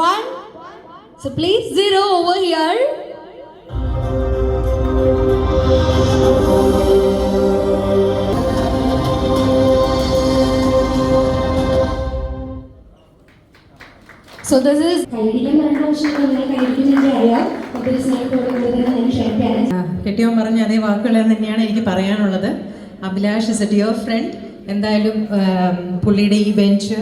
one. So please zero over here. So this is കെട്ടിയോ പറഞ്ഞ അതേ വാക്കുകൾ തന്നെയാണ് എനിക്ക് പറയാനുള്ളത് Abhilash is a dear friend എന്തായാലും പുള്ളിയുടെ ഈ ബെഞ്ച്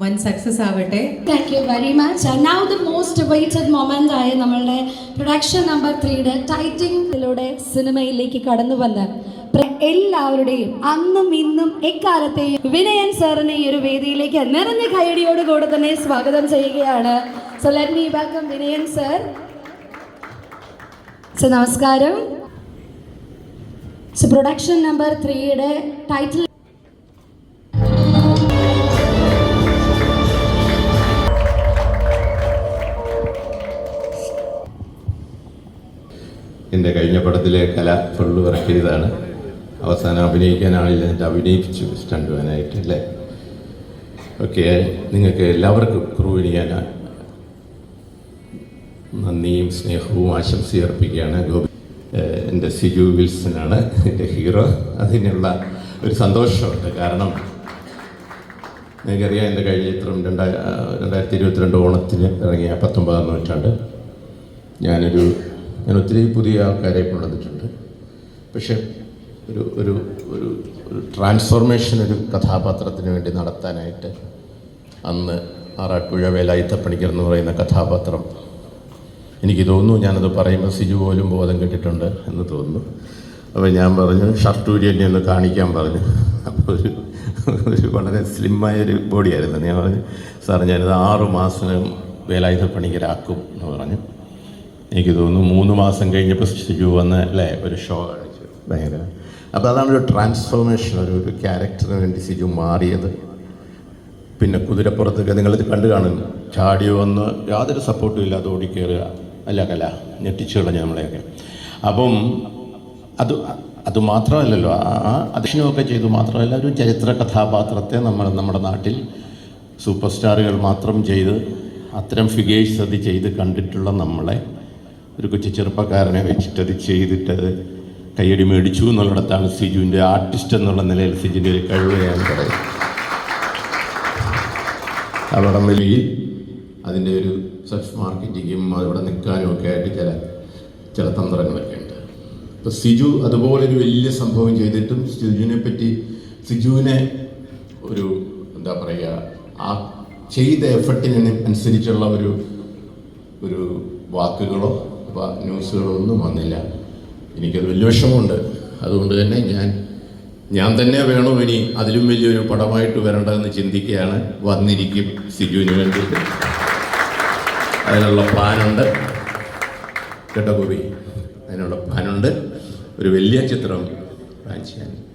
വൻ സക്സസ് ആവട്ടെ. Thank you very much now the most weighted moment ആയ നമ്മളുടെ പ്രൊഡക്ഷൻ നമ്പർ ത്രീയുടെ ടൈറ്റിംഗിലൂടെ സിനിമയിലേക്ക് കടന്നു വന്ന് എല്ലാവരുടെയും അന്നും ഇന്നും എക്കാലത്തെയും വിനയൻ സാറിനെ ഈ ഒരു വേദിയിലേക്ക് നിറഞ്ഞ കൈയടിയോട് കൂടെ തന്നെ സ്വാഗതം ചെയ്യുകയാണ്. So let me welcome Vinayan sir so നമസ്കാരം. സോ പ്രൊഡക്ഷൻ നമ്പർ ത്രീയുടെ ടൈറ്റിൽ എന്റെ കഴിഞ്ഞ പടത്തിലെ കല ഫുള്ള് വർക്ക് ചെയ്തതാണ് അവസാനം അഭിനയിക്കാനാളില്ല എന്നിട്ട് അഭിനയിപ്പിച്ചു സ്റ്റണ്ടുവാനായിട്ട് അല്ലേ ഓക്കെ നിങ്ങൾക്ക് എല്ലാവർക്കും ക്രൂവിന് ഞാൻ നന്ദിയും സ്നേഹവും ആശംസയും അർപ്പിക്കുകയാണ്. ഗോപി എന്റെ സിജു വിൽസനാണ് എന്റെ ഹീറോ. അതിനുള്ള ഒരു സന്തോഷമുണ്ട്. കാരണം നിങ്ങൾക്കറിയാം എന്റെ കഴിഞ്ഞ ചിത്രം രണ്ടായി രണ്ടായിരത്തി ഇരുപത്തിരണ്ട് ഓണത്തിന് ഇറങ്ങിയ പത്തൊമ്പതാം നൂറ്റാണ്ട്. ഞാനൊരു ഞാൻ ഒത്തിരി പുതിയ ആൾക്കാരെ കൊണ്ടുവന്നിട്ടുണ്ട് പക്ഷെ ഒരു ഒരു ഒരു ഒരു ട്രാൻസ്ഫോർമേഷൻ ഒരു കഥാപാത്രത്തിന് വേണ്ടി നടത്താനായിട്ട് അന്ന് ആറാട്ടുപുഴ വേലായുധപ്പണിക്കർ എന്ന് പറയുന്ന കഥാപാത്രം എനിക്ക് തോന്നുന്നു ഞാനത് പറയുമ്പോൾ സിജു പോലും ബോധം കെട്ടിട്ടുണ്ട് എന്ന് തോന്നുന്നു. അപ്പോൾ ഞാൻ പറഞ്ഞു ഷർട്ടൂരി എന്നെ ഒന്ന് കാണിക്കാൻ പറഞ്ഞു. അപ്പോൾ ഒരു ഒരു വളരെ സ്ലിമ്മായൊരു ബോഡിയായിരുന്നു ഞാൻ പറഞ്ഞു സാർ ഞാനിത് ആറ് മാസം വേലായുധപ്പണിക്കരാക്കും എന്ന് പറഞ്ഞു. എനിക്ക് തോന്നുന്നു മൂന്ന് മാസം കഴിഞ്ഞപ്പോൾ സിജു വന്ന് അല്ലേ ഒരു ഷോ കാണിച്ചു. ഭയങ്കര. അപ്പോൾ അതാണ് ഒരു ട്രാൻസ്ഫോർമേഷൻ ഒരു ഒരു ക്യാരക്ടറിന് വേണ്ടി സിജു മാറിയത്. പിന്നെ കുതിരപ്പുറത്തൊക്കെ നിങ്ങളിത് കണ്ടു കാണും ചാടി വന്ന് യാതൊരു സപ്പോർട്ടും ഇല്ലാതെ ഓടിക്കയറുക അല്ല കല ഞെട്ടിച്ചു കളഞ്ഞു നമ്മളെയൊക്കെ. അപ്പം അത് അത് മാത്രമല്ലല്ലോ ആ- അധ്യക്ഷനുമൊക്കെ ചെയ്തു മാത്രമല്ല ഒരു ചരിത്ര കഥാപാത്രത്തെ നമ്മൾ നമ്മുടെ നാട്ടിൽ സൂപ്പർ സ്റ്റാറുകൾ മാത്രം ചെയ്ത് അത്തരം ഫിഗേഴ്സ് അത് ചെയ്ത് കണ്ടിട്ടുള്ള നമ്മളെ ഒരു കൊച്ചു ചെറുപ്പക്കാരനെ വെച്ചിട്ട് അത് ചെയ്തിട്ട് അത് കയ്യടി മേടിച്ചു എന്നുള്ളിടത്താണ് സിജുവിന്റെ ആർട്ടിസ്റ്റ് എന്നുള്ള നിലയിൽ സിജുവിന്റെ ഒരു കഴിവ് ഞാൻ പറയും അവിടെ വലിയ അതിന്റെ ഒരു സെൽഫ് മാർക്കറ്റിങ്ങും അവിടെ നിൽക്കാനും ഒക്കെ ആയിട്ട് ചില ചില തന്ത്രങ്ങളൊക്കെ ഉണ്ട്. അപ്പോൾ സിജു അതുപോലെ ഒരു വലിയ സംഭവം ചെയ്തിട്ടും സിജുവിനെ പറ്റി സിജുവിനെ ഒരു എന്താ പറയുക ആ ചെയ്ത എഫർട്ടിന് അനുസരിച്ചുള്ള ഒരു ഒരു വാക്കുകളോ വ- ന്യൂസുകളോ ഒന്നും വന്നില്ല. എനിക്കത് വലിയ വിഷമമുണ്ട്. അതുകൊണ്ട് തന്നെ ഞാൻ ഞാൻ തന്നെ വേണോ ഇനി അതിലും വലിയൊരു പടമായിട്ട് വരേണ്ടതെന്ന് ചിന്തിക്കുകയാണ്. വന്നിരിക്കും സിജുവിന് വേണ്ടിയിട്ട്. അതിനുള്ള പ്ലാനുണ്ട്. കേട്ടോ ഗോപി? അതിനുള്ള പ്ലാനുണ്ട്. ഒരു വലിയ ചിത്രം പ്ലാൻ ചെയ്യാൻ.